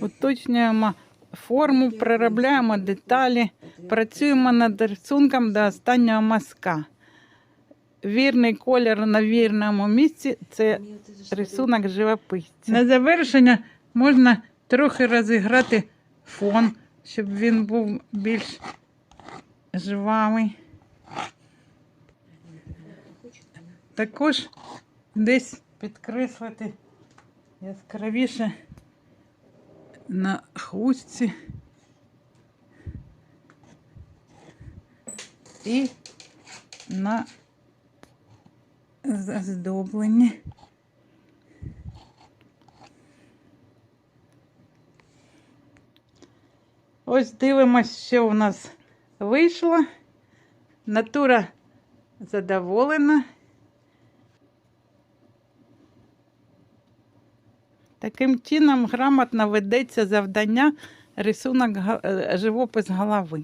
уточнюємо форму, переробляємо деталі, працюємо над рисунком до останнього мазка. Вірний колір на вірному місці це рисунок живописця. На завершення можна трохи розіграти фон, щоб він був більш жвавий. Також десь підкреслити яскравіше на хустці і на оздобленні. Ось дивимось, що у нас вийшло. Натура задоволена. Таким чином грамотно ведеться завдання рисунок е, живопис голови.